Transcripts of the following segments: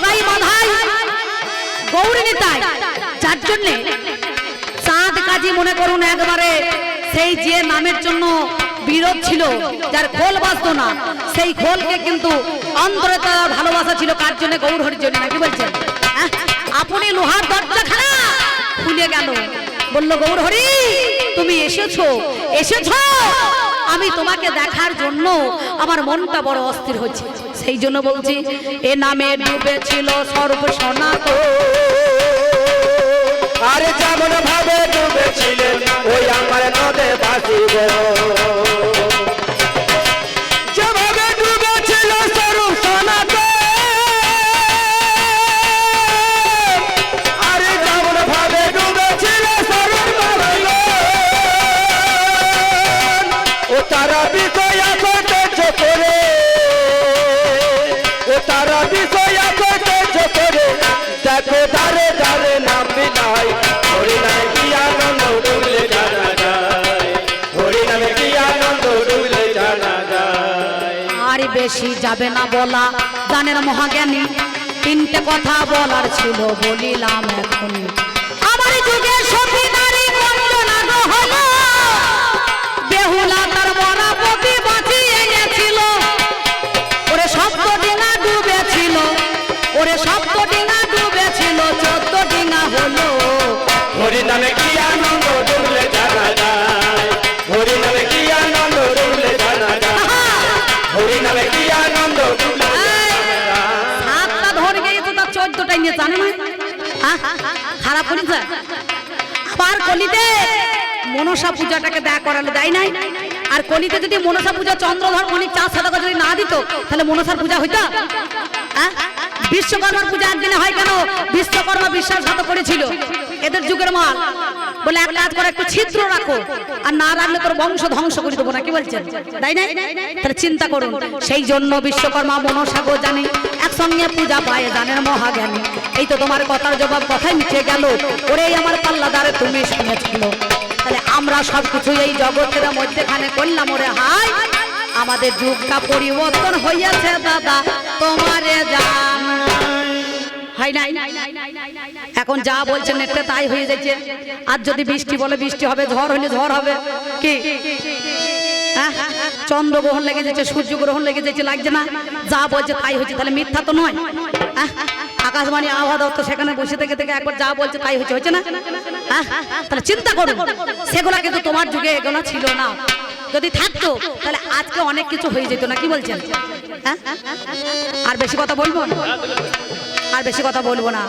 জগাই মাধাই গৌরী যার জন্যে চাঁদ কাজী মনে করুন একবারে সেই যে নামের জন্য বিরোধ ছিল, যার খোল বাঁচতো না, সেই খোলকে কিন্তু অন্তরে তার ভালোবাসা ছিল, কার জন্য গৌর হরির জন্য, নাকি বলছেন? আপনি লোহার দরজা খানা খুলে গেল। বলল, গৌর হরি, তুমি এসেছ এসেছ? আমি তোমাকে দেখার জন্য আমার মনটা বড় অস্থির হচ্ছে। সেই জন্য বলছি এ নামে ডুবেছিল সর্ব সনাতন। আর ভাবে ডুবেছিলেন ওই আমার নদে বেশি যাবে না বলা। গানের মহাজ্ঞানী, তিনটে কথা বলার ছিল, বলিলাম এখন আমার যুগে সতী তার নিয়ে জানে না খারাপ করেছে আবার কলিতে মনসা পূজাটাকে দেয়া করালে দেয় নাই। আর কলিতে যদি মনসা পূজা চন্দ্রধর অনেক চার সাদা যদি না দিত, তাহলে মনসার পূজা হইতো? বিশ্বকর্মার পূজা একদিনে হয় কেন? বিশ্বকর্মা বিশ্বাসঘাত করেছিল। এদের যুগের মাল। বলে এক কাজ করে, একটু ছিদ্র রাখো। আর না রাখলে তোর বংশ ধ্বংস করে দেবো না, কি বলছেন? তাই না? তাহলে চিন্তা করুন, সেই জন্য বিশ্বকর্মা মনসাগর জানে, একসঙ্গে পূজা পায় জানেন মহাজ্ঞানী। এই তো তোমার কথার জবাব কথাই মিশে গেল। ওরে আমার পাল্লাদারে, তুমি শুনেছিল তাহলে আমরা সব কিছু এই জগতের মধ্যেখানে করলাম ওরে হাই। আমাদের যুগটা পরিবর্তন হইয়াছে দাদা, তোমারে জান হয় নাই? এখন যা বলছেন নেটটা তাই হয়ে যাচ্ছে। আর যদি বৃষ্টি বলে বৃষ্টি হবে, ঝড় হলে ঝড় হবে। কি? হ্যাঁ? চন্দ্রগ্রহণ লেগে যাচ্ছে সূর্য গ্রহণ লেগে যাচ্ছে, লাগছে না। যা বলছে তাই হচ্ছে, তাহলে মিথ্যা তো নয়। হ্যাঁ? আকাশবাণী আবহাওয়া দপ্তর সেখানে বসে থেকে থেকে একবার যা বলছে তাই হচ্ছে হচ্ছে না? হ্যাঁ? তাহলে চিন্তা করুন, সেগুলা কিন্তু তোমার যুগে এগুলো ছিল না। যদি থাকতো, তাহলে আজকে অনেক কিছু হয়ে যেত না, কি বলছেন? আর বেশি কথা বলব আর বেশি কথা বলব না।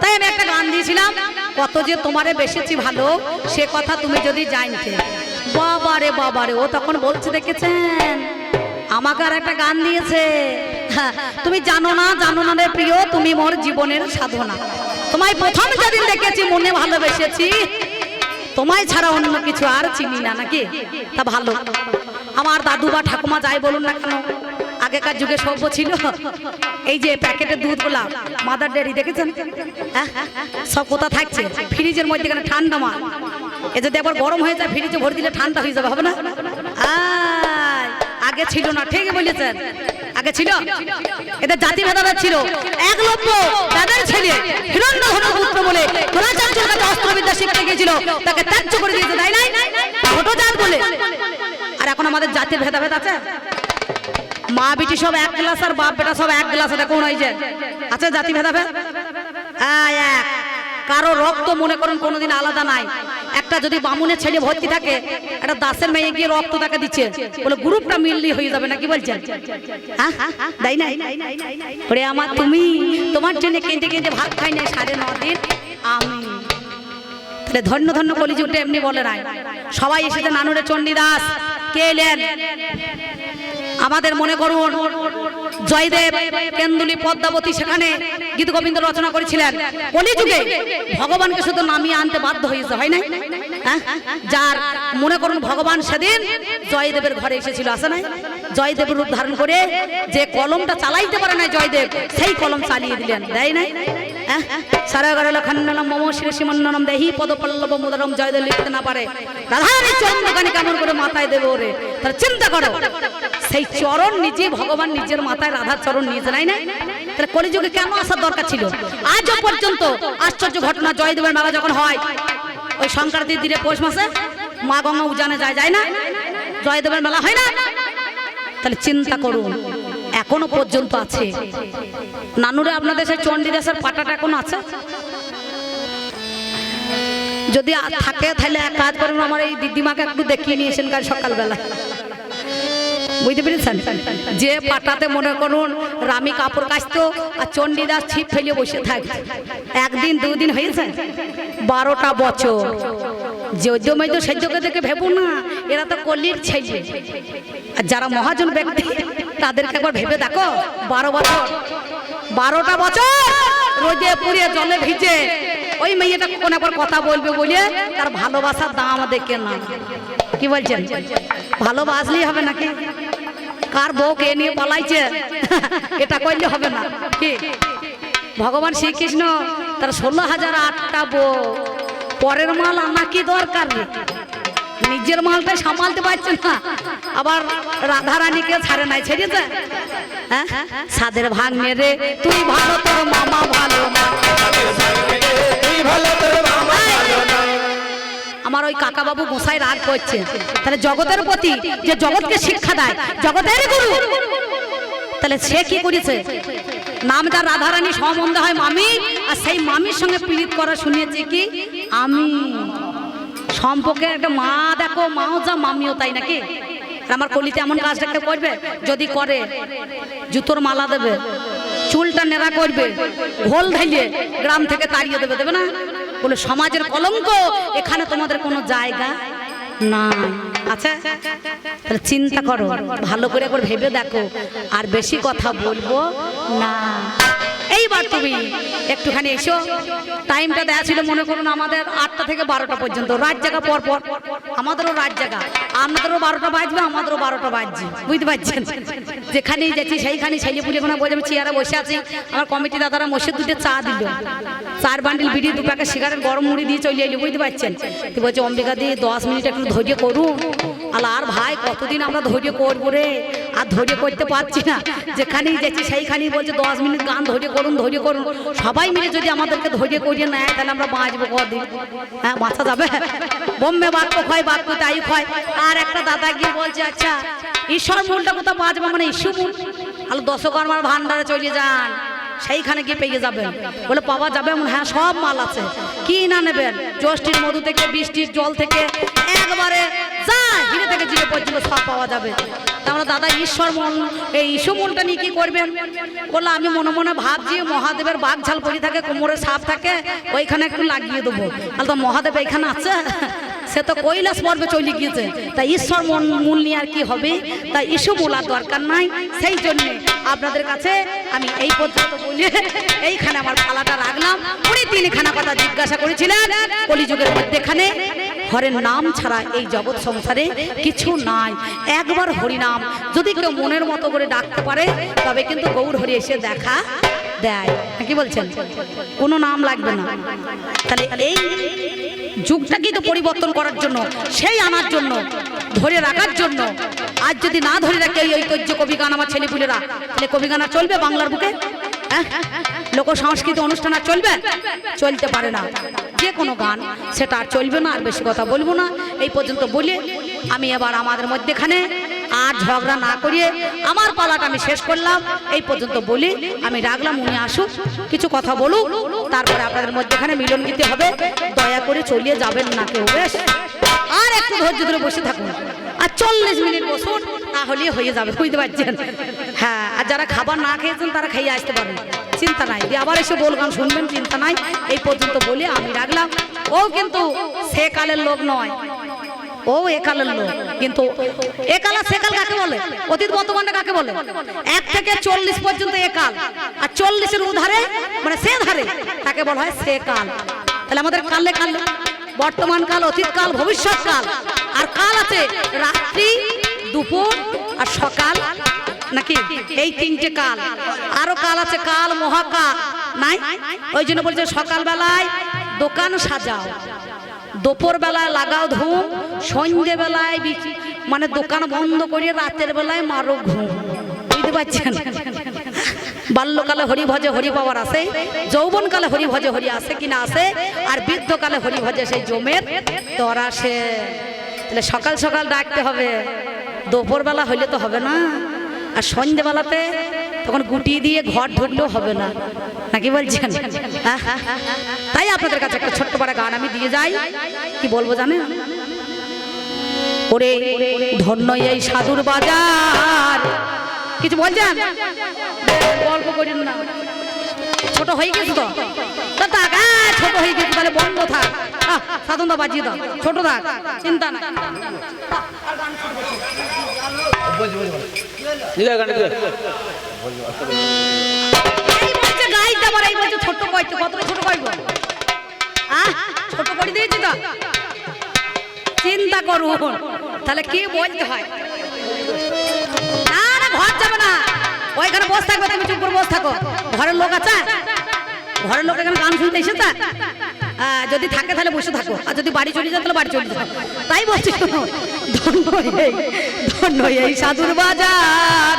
তাই আমি একটা গান দিয়েছিলাম, কত যে তোমারে বেসেছি ভালো, সে কথা তুমি যদি জানতে। বাবারে বাবারে ও তখন বলছে দেখেছেন? আমাকে আর একটা গান দিয়েছে। তুমি জানো না জানো না রে প্রিয়, তুমি মোর জীবনের সাধনা। তোমায় প্রথম যেদিন দেখেছি, মনে ভালোবেসেছি। তোমায় ছাড়া অন্য কিছু আর চিনি না নাকি? তা ভালো। আমার দাদু বা ঠাকুমা যাই বলুন না কেন আগেকার যুগে সভ্য ছিল। এই যে প্যাকেটের দুধগুলা মাদার ডেয়ারি দেখেছেন? হ্যাঁ? সব কোথা থাকছে? ফ্রিজের মধ্যে এখানে ঠান্ডা মাল। এ যদি একবার গরম হয়ে যায়, ফ্রিজে ভরে দিলে ঠান্ডা হয়ে যাবে, হবে না? আগে ছিল না, ঠিকই বলেছেন। আগে ছিল? এদের জাতি ভেদাভেদ ছিল। এক লক্ষ তাদের ছেলে হিরণ্য পুত্র বলে দ্রোণাচার্যের কাছে অস্ত্রবিদ্যা শিখতে গিয়েছিল। তাকে ত্যায্য করে দিয়েছে, তাই নাই? ছোট জাত বলে। আর এখন আমাদের জাতির ভেদাভেদ আছে? মা বিটি সব এক গ্লাস আর বাপ বেটা সব এক গ্লাস, এটা কোন হয়েছে? আছে জাতি ভেদাভেদ? এক। কারও রক্ত মনে করেন কোনোদিন আলাদা নাই। একটা যদি বামুনের ছেলে ভর্তি থাকে, একটা দাসের মেয়ে গিয়ে রক্ত তাকে দিচ্ছে, বলে গ্রুপটা মিললি হয়ে যাবে নাকি বলছেন হ্যাঁ? ওরে আমার তুমি তোমার জন্য কেঁদে কেঁদে ভাত খাই না সাড়ে ন দিন। আমি। ধন্য ধন্য কলিজি উঠে এমনি বলে নাই। সবাই এসেছে নানুরে চণ্ডীদাস। কে এলেন? আমাদের মনে করুন, জয়দেব কেন্দুলি পদ্মাবতী সেখানে গীত গোবিন্দ রচনা করেছিলেন। কলিযুগে ভগবানকে শুধু নামিয়ে আনতে বাধ্য হয়েছে, হয় না হ্যাঁ? যার মনে করুন, ভগবান সেদিন জয়দেবের ঘরে এসেছিল আসে নাই? জয়দেবের রূপ ধারণ করে যে কলমটা চালাইতে পারে না জয়দেব, সেই কলম চালিয়ে দিলেন, দেয় নাই? হ্যাঁ? সারাগরল খন্ডনম মম পদপল্লব জয়দেব লিখতে না পারে। কেমন করে মাথায় দেবে ওরে? তাহলে চিন্তা করো। সেই চরণ নিজে ভগবান নিজের মাথায় রাধার চরণ নিয়েছে নাই না? তাহলে কলিযুগে কেন আসার দরকার ছিল? আজও পর্যন্ত আশ্চর্য ঘটনা জয়দেবের মেলা যখন হয়, ওই সংক্রান্তির দিনে পৌষ মাসে মা গঙ্গা উজানে যায় যায় না? জয়দেবের মেলা হয় না? তাহলে চিন্তা করুন, এখনও পর্যন্ত আছে। নানুরে আপনাদের সেই চণ্ডীদাসের পাটাটা এখনও আছে? যদি থাকে, তাহলে এক কাজ করুন, আমার এই দিদিমাকে একটু দেখিয়ে নিয়ে এসেন কাল সকালবেলা। বুঝতে পেরেছেন? যে পাটাতে মনে করুন, রামি কাপড় কাচতো আর চণ্ডীদাস ছিপ ফেলে বসে থাকে। একদিন, দুদিন হয়েছে, বারোটা বছর। যজ্ঞ মেজ্য সেজ্যকে দেখে ভেবো না, এরা তো কলির ছেলে। আর যারা মহাজন ব্যক্তি, তাদেরকে একবার ভেবে দেখো, বারো বছর। বারোটা বছর, রোদে পুড়িয়ে জলে ভিজে ওই মেয়েটা কোন একবার কথা বলবে বলে তার ভালোবাসার দাম দেখে না কি বলছেন? ভালোবাসলেই হবে নাকি? কার বউ কে নিয়ে পালাইছে? এটা করলে হবে না। কি? ভগবান শ্রীকৃষ্ণ, তার ষোলো হাজার আটটা বউ। পরের মাল আনা কি দরকার? নিজের মালটা সামালতে পারছে না। আবার রাধা রানীকে ছাড়ে নাই, ছেড়েছে? হ্যাঁ? সাদের ভাগ মেরে তুই ভালো তোর মামা ভালো ওই কাকা বাবু গোসাই রাগ করছে তাহলে জগতের প্রতি যে জগৎকে শিক্ষা দেয়, জগতের গুরু। তাহলে সে কি করেছে? নামটা রাধারানী সম্বন্ধ হয় মামি, আর সেই মামির সঙ্গে পীড়িত করা শুনিয়েছে কি? আমি। সম্পর্কে একটা মা দেখো, মাও যা মামিও তাই নাকি? আমার কলিতে এমন কাজটা কেউ করবে, যদি করে, জুতোর মালা দেবে, চুলটা নেড়া করবে, ঘোল ঢেলিয়ে গ্রাম থেকে তাড়িয়ে দেবে দেবে না? বলে সমাজের কলঙ্ক এখানে তোমাদের কোনো জায়গা না আচ্ছা তাহলে চিন্তা করো ভালো করে একবার ভেবে দেখো আর বেশি কথা বলব না। এইবার তুমি একটুখানি এসো। টাইমটা দেওয়া ছিল মনে করুন আমাদের আটটা থেকে বারোটা পর্যন্ত। রাত জায়গা পর পর আমাদেরও রাত জাগা। আপনাদেরও বারোটা বাজবে, আমাদেরও বারোটা বাজছে। বুঝতে পারছেন? যেখানেই যাচ্ছি সেইখানে ছেলে পুলে কোনো বলছে চেয়ারে বসে আছি। আমার কমিটি দাদারা মসে দুটো চা দিল। চার বান্ডিল বিড়ি, দু প্যাকেট সিগারেট, গরম মুড়ি দিয়ে চলে এলি, বুঝতে পারছেন? তুই বলছে, অম্বিকা দিয়ে দশ মিনিট একটু ধৈর্য করুন। আর ভাই, কতদিন আমরা ধৈর্য করব রে? আর ধৈর্য করতে পারছি না। যেখানেই যাচ্ছি, সেইখানেই বলছে, দশ মিনিট গান ধৈর্য করুন ধৈর্য করুন। সবাই মিলে যদি আমাদেরকে ধৈর্য করিয়ে নেয়, তাহলে আমরা বাঁচবো কদিন। হ্যাঁ বাঁচা যাবে। বোম্বে বাক্য খয় বাক্য তাই খয় আর একটা দাদা গিয়ে বলছে আচ্ছা ঈশ্বর মূলটা কোথাও বাঁচবে? মানে ঈশ্বর মূল। আলো দশকর্মার ভান্ডারে চলে যান। সেইখানে গিয়ে পেয়ে যাবেন। বলে পাওয়া যাবে হ্যাঁ? সব মাল আছে। কি না নেবেন? জ্যৈষ্ঠীর মধু থেকে, বৃষ্টির জল থেকে, একবারে পাওয়া যাবে। তা দাদা ঈশ্বর মন, এই ইস্যু মনটা নিয়ে কি করবেন? বলল মনে মনে ভাবছি মহাদেবের বাঘ ঝাল পরি থাকে কোমরে সাপ থাকে, ওইখানে একটু লাগিয়ে দেবো। তাহলে তো মহাদেব এইখানে আছে, সে তো কৈলাস পর্বে চলে গিয়েছে। তা ঈশ্বর মন মূল নিয়ে আর কি হবে? তা ইস্যু মূলার দরকার নাই, সেই জন্য আপনাদের কাছে আমি এই পর্যন্ত বলে এইখানে আমার পালাটা রাখলাম। উনি তিনখানা কথা জিজ্ঞাসা করেছিলেন, কলিযুগের মধ্যেখানে। হরের নাম ছাড়া এই জগৎ সংসারে কিছু নাই। একবার হরিনাম, যদি কেউ মনের মতো করে ডাকতে পারে, তবে কিন্তু গৌর হরি এসে দেখা দেয়। কি বলছেন? কোনো নাম লাগবে না। তাহলে এই যুগটাকে তো পরিবর্তন করার জন্য, সেই আনার জন্য, ধরে রাখার জন্য। আজ যদি না ধরে রাখে, এই ঐতিহ্য কবি গান আমার ছেলেপুলেরা, তাহলে কবি গান চলবে বাংলার বুকে? হ্যাঁ? লোক সংস্কৃতি অনুষ্ঠান আর চলবে? চলতে পারে না। যে কোনো গান, সেটা আর চলবে না, আর বেশি কথা বলব না। এই পর্যন্ত বলে, আমি এবার আমাদের মধ্যেখানে আর ঝগড়া না করিয়ে আমার পালাটা আমি শেষ করলাম। এই পর্যন্ত বলি, আমি রাখলাম, উনি আসুক, কিছু কথা বলুক, তারপরে আপনাদের মধ্যেখানে মিলন গীতি হবে। দয়া করে চলিয়ে যাবেন না কেউ। বেশ। আর একটু ধৈর্য ধরে বসে থাকুন। আর চল্লিশ মিনিট বসুন, তাহলে হয়ে যাবে, বুঝতে পারছেন? হ্যাঁ আর যারা খাবার না খেয়েছেন, তারা খেয়ে আসতে পারেন, চিন্তা নাই। দিয়ে আবার এসে বল গান শুনবেন, চিন্তা নাই। এই পর্যন্ত বলে আমি রাখলাম। ও কিন্তু সে কালের লোক নয়। ও একালের লোক, কিন্তু একাল একালা সেকাল কাকে বলে? অতীত বর্তমানে কাকে বলে? এক থেকে চল্লিশ পর্যন্ত একাল আর চল্লিশের উধারে মানে সে ধারে, তাকে বলা হয় সে কাল। তাহলে আমাদের কালে কাল বর্তমান কাল অতীত কাল ভবিষ্যৎ কাল আর কাল আছে রাত্রি, দুপুর আর সকাল, নাকি? এই তিনটে কাল। আরও কাল আছে কাল, মহাকাল, নাই? ওই জন্য বলছে সকালবেলায় দোকান সাজাও। দুপুর বেলায় লাগাও ধুম সন্ধ্যে বেলায় মানে দোকান বন্ধ করে রাতের বেলায় মারো ঘুম। বুঝতে পারছেন? বাল্যকালে হরি ভজে হরি পাওয়ার আসে যৌবনকালে হরি ভজে হরি আসে কিনা আসে আর বৃদ্ধকালে হরি ভজে সেই জমের তর আসে। তাহলে সকাল সকাল ডাকতে হবে, দুপুরবেলা হইলে তো হবে না, আর সন্ধ্যেবেলাতে তখন গুটি দিয়ে ঘর ঢুকলেও হবে না, নাকি বলছেন? তাই আপনাদের কাছে একটা ছোট্ট বড় গান আমি দিয়ে যাই, কি বলব জানেন? ওরে ধন্য এই সাধুর বাজার কিছু বলছেন? গল্প করিন না। ছোট হয়ে গেছে তো? ছোট হয়ে গেছে তাহলে বন্ধ থাক। সাধন দা বাজিয়ে দাও। ছোট থাক চিন্তা বলছে ছোট কত ছোট ছোট করে দিয়েছি তো? চিন্তা করুন। তাহলে কি বলতে হয়? না না ঘর যাবে না। ওইখানে বসে থাকবে, তুমি চুপ করে বসে থাকো। ঘরের লোক আছে? ঘরের লোক এখানে গান শুনতে এসেছে? যদি থাকে তাহলে বসে থাকো। আর যদি বাড়ি চলে যায়, তাহলে বাড়ি চলে যাও। তাই বলছি ধন্য এই ধন্য এই সাধুর বাজার।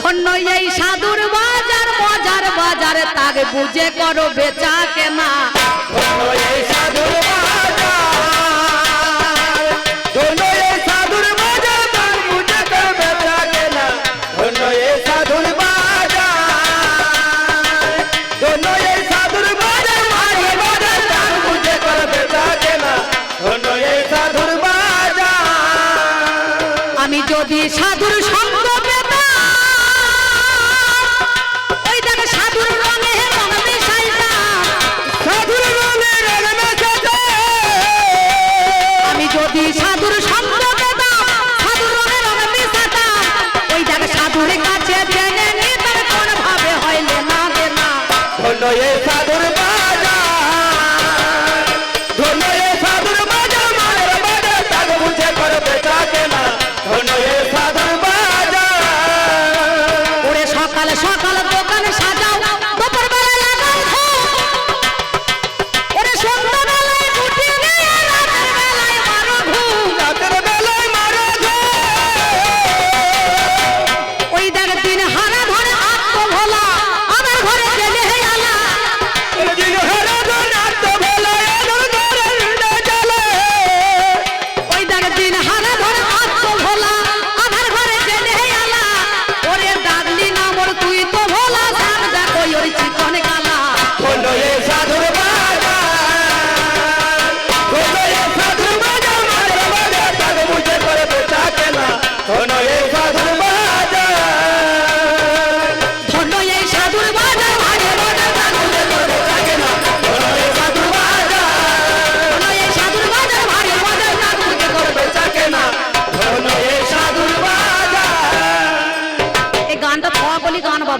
ধন্য এই সাধুর বাজার বাজার, বাজারে। তাকে বুঝে করো বেচা কেনা।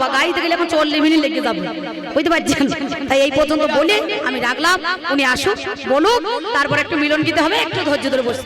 বাবা গাড়িতে গেলে এখন চল্লিশ মিনিট লেগে যাব বুঝতে পারছেন তাই এই পর্যন্ত বলে আমি রাখলাম, উনি আসুক, বলুক, তারপর একটু মিলন গীতে হবে, একটু ধৈর্য ধরে বসে।